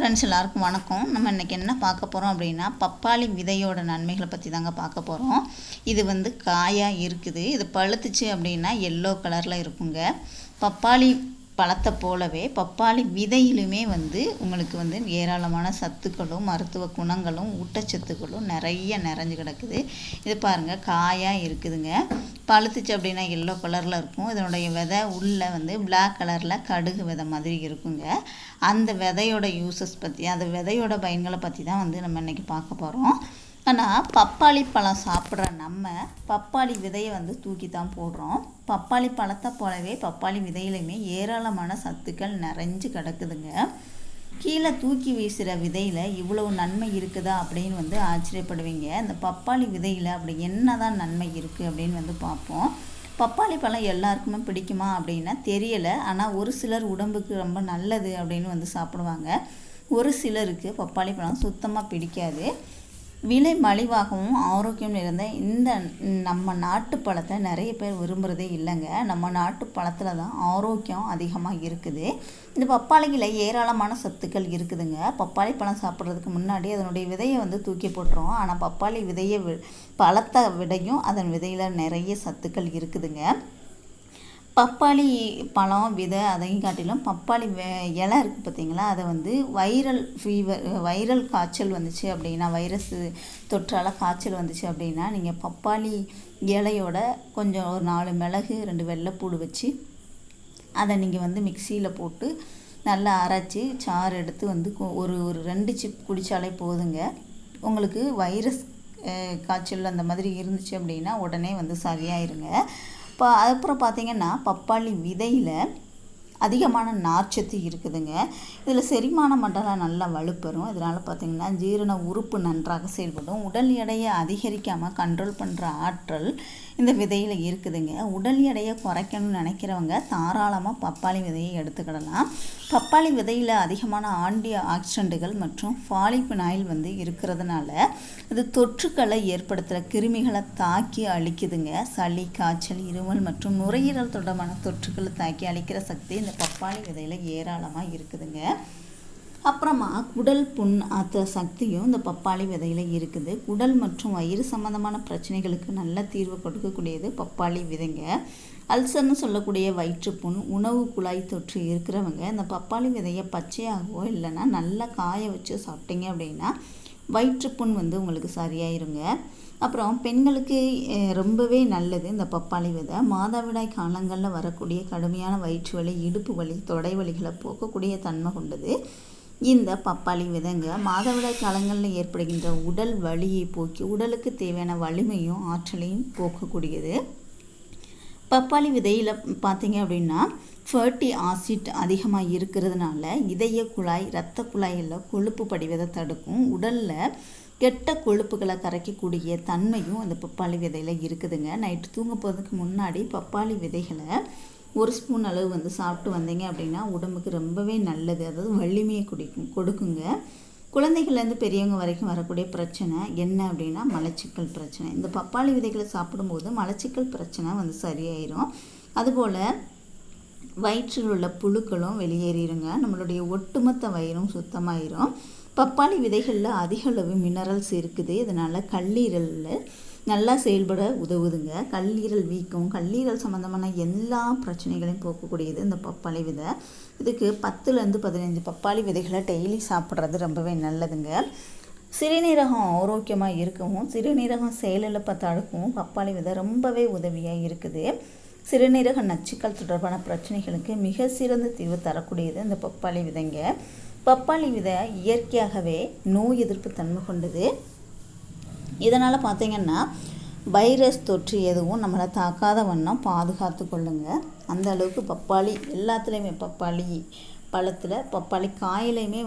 Friends எல்லாருக்கும் வணக்கம். நம்ம இன்றைக்கி என்ன பார்க்க போகிறோம் அப்படின்னா பப்பாளி விதையோட நன்மைகளை பற்றி தாங்க பார்க்க போகிறோம் இது வந்து காயாக இருக்குது. இது பழுத்துச்சு அப்படின்னா எல்லோ கலரில் இருக்குங்க. பப்பாளி பழத்தை போலவே பப்பாளி விதையிலுமே வந்து உங்களுக்கு வந்து ஏராளமான சத்துக்களும் மருத்துவ குணங்களும் ஊட்டச்சத்துக்களும் நிறைய நிறைஞ்சு கிடக்குது. இது பாருங்கள் காயாக இருக்குதுங்க. பழுத்துச்சு அப்படின்னா எல்லோ கலரில் இருக்கும். இதனுடைய விதை உள்ளே வந்து பிளாக் கலரில் கடுகு விதை மாதிரி இருக்குங்க. அந்த விதையோட யூசஸ் பற்றி அந்த விதையோட பயன்களை பற்றி தான் வந்து நம்ம இன்றைக்கி பார்க்க போகிறோம் ஆனால் பப்பாளி பழம் சாப்பிட்ற நம்ம பப்பாளி விதையை வந்து தூக்கி தான் போடுறோம். பப்பாளி பழத்தை போலவே பப்பாளி விதையிலையுமே ஏராளமான சத்துக்கள் நிறைஞ்சு கிடக்குதுங்க. கீழே தூக்கி வீசுகிற விதையில் இவ்வளவு நன்மை இருக்குதா அப்படின்னு வந்து ஆச்சரியப்படுவீங்க. இந்த பப்பாளி விதையில் அப்படி என்ன தான் நன்மை இருக்குது அப்படின்னு வந்து பார்ப்போம். பப்பாளி பழம் எல்லாருக்குமே பிடிக்குமா அப்படின்னா தெரியலை. ஆனால் ஒரு சிலர் உடம்புக்கு ரொம்ப நல்லது அப்படின்னு வந்து சாப்பிடுவாங்க. ஒரு சிலருக்கு பப்பாளி பழம் சுத்தமாக பிடிக்காது. விலை மலிவாகவும் ஆரோக்கியம் நிறைந்த இந்த நம்ம நாட்டு பழத்தை நிறைய பேர் விரும்புகிறதே இல்லைங்க. நம்ம நாட்டு பழத்தில் தான் ஆரோக்கியம் அதிகமாக இருக்குது. இந்த பப்பாளியில் ஏராளமான சத்துக்கள் இருக்குதுங்க. பப்பாளி பழம் சாப்பிட்றதுக்கு முன்னாடி அதனுடைய விதையை வந்து தூக்கி போட்டுரும் ஆனால் பப்பாளி விதையை பழத்தை விடையும் அதன் விதையில் நிறைய சத்துக்கள் இருக்குதுங்க. பப்பாளி பழம் விதை அதையும் காட்டிலும் பப்பாளி வே இலை இருக்குது பார்த்தீங்களா அதை வந்து வைரல் ஃபீவர் வைரல் காய்ச்சல் வந்துச்சு அப்படின்னா வைரஸ் தொற்றால் காய்ச்சல் வந்துச்சு அப்படின்னா நீங்கள் பப்பாளி இலையோட கொஞ்சம் ஒரு நாலு மிளகு ரெண்டு வெள்ளைப்பூடு வச்சு அதை நீங்கள் வந்து மிக்சியில் போட்டு நல்லா அரைச்சி சாறு எடுத்து வந்து ஒரு ஒரு ரெண்டு சிப் குடித்தாலே போதுங்க. உங்களுக்கு வைரஸ் காய்ச்சல் அந்த மாதிரி இருந்துச்சு அப்படின்னா உடனே வந்து சரியாயிருங்க. இப்போ அதுக்கப்புறம் பார்த்திங்கன்னா பப்பாளி விதையில் அதிகமான நார்ச்சத்து இருக்குதுங்க. இதில் செரிமான மண்டலம் நல்லா வலுப்பெறும். இதனால் பார்த்திங்கன்னா ஜீரண உறுப்பு நன்றாக செயல்படும். உடல் எடையை அதிகரிக்காமல் கண்ட்ரோல் பண்ணுற ஆற்றல் இந்த விதையில் இருக்குதுங்க. உடல் எடையை குறைக்கணும்னு நினைக்கிறவங்க தாராளமாக பப்பாளி விதையை எடுத்துக்கிடலாம். பப்பாளி விதையில் அதிகமான ஆண்டி ஆக்சிடென்ட்டுகள் மற்றும் ஃபாலிபினாயில் வந்து இருக்கிறதுனால இது தொற்றுக்களை ஏற்படுத்துகிற கிருமிகளை தாக்கி அழிக்குதுங்க. சளி காய்ச்சல் இருமல் மற்றும் நுரையீரல் தொடர்பான தொற்றுக்களை தாக்கி அழிக்கிற சக்தி இந்த பப்பாளி விதையில் ஏராளமாக இருக்குதுங்க. அப்புறமா குடல் புண் அத்த சக்தியும் இந்த பப்பாளி விதையில் இருக்குது. குடல் மற்றும் வயிறு சம்மந்தமான பிரச்சனைகளுக்கு நல்ல தீர்வு கொடுக்கக்கூடியது பப்பாளி விதைங்க. அல்சர்னு சொல்லக்கூடிய வயிற்றுப்புண் உணவு குழாய் தொற்று இருக்கிறவங்க இந்த பப்பாளி விதையை பச்சையாகவோ இல்லைன்னா நல்லா காய வச்சு சாப்பிட்டீங்க அப்படின்னா வயிற்றுப்புண் வந்து உங்களுக்கு சரியாயிருங்க. அப்புறம் பெண்களுக்கு ரொம்பவே நல்லது இந்த பப்பாளி விதை. மாதவிடாய் காலங்களில் வரக்கூடிய கடுமையான வயிற்று வலி இடுப்பு வலி தொடை வலிகளை போக்கக்கூடிய தன்மை கொண்டது இந்த பப்பாளி விதைங்க. மாதவிடாய் காலங்களில் ஏற்படுகின்ற உடல் வலியை போக்கி உடலுக்கு தேவையான வலிமையும் ஆற்றலையும் போக்கக்கூடியது. பப்பாளி விதையில் பார்த்தீங்க அப்படின்னா ஃபர்ட்டி ஆசிட் அதிகமாக இருக்கிறதுனால இதய குழாய் இரத்த குழாயில் கொழுப்பு படிவதை தடுக்கும். உடலில் கெட்ட கொழுப்புகளை கரைக்கக்கூடிய தன்மையும் அந்த பப்பாளி விதையில் இருக்குதுங்க. நைட்டு தூங்க போகிறதுக்கு முன்னாடி பப்பாளி விதைகளை ஒரு ஸ்பூன் அளவு வந்து சாப்பிட்டு வந்தீங்க அப்படின்னா உடம்புக்கு ரொம்பவே நல்லது. அதாவது வலிமையை குடிக்கும் கொடுக்குங்க. குழந்தைகள்லேருந்து பெரியவங்க வரைக்கும் வரக்கூடிய பிரச்சனை என்ன அப்படின்னா மலச்சிக்கல் பிரச்சனை. இந்த பப்பாளி விதைகளை சாப்பிடும்போது மலச்சிக்கல் பிரச்சனை வந்து சரியாயிரும். அதுபோல் வயிற்றில் உள்ள புழுக்களும் வெளியேறிடுங்க நம்மளுடைய ஒட்டுமொத்த வயிறும் சுத்தமாயிரும். பப்பாளி விதைகளில் அதிக அளவு மினரல்ஸ் இருக்குது. இதனால் கல்லீரலில் நல்லா செயல்பட உதவுதுங்க. கல்லீரல் வீக்கம் கல்லீரல் சம்மந்தமான எல்லா பிரச்சனைகளையும் போக்கக்கூடியது இந்த பப்பாளி விதை. இதுக்கு பத்துலேருந்து பதினஞ்சு பப்பாளி விதைகளை டெய்லி சாப்பிட்றது ரொம்பவே நல்லதுங்க. சிறுநீரகம் ஆரோக்கியமாக இருக்கவும் சிறுநீரகம் செயலிழப்பை தடுக்கவும் பப்பாளி விதை ரொம்பவே உதவியாக இருக்குது. சிறுநீரக நச்சுக்கள் தொடர்பான பிரச்சனைகளுக்கு மிக சிறந்த தீர்வு தரக்கூடியது இந்த பப்பாளி விதைங்க. பப்பாளி விதை இயற்கையாகவே நோய் எதிர்ப்பு தன்மை கொண்டது. இதனால் பார்த்திங்கன்னா வைரஸ் தொற்று எதுவும் நம்மளை தாக்காத வண்ணம் பாதுகாத்து கொள்ளுங்க. அந்த அளவுக்கு பப்பாளி எல்லாத்துலேயுமே பப்பாளி பழத்தில் பப்பாளி காயிலையுமே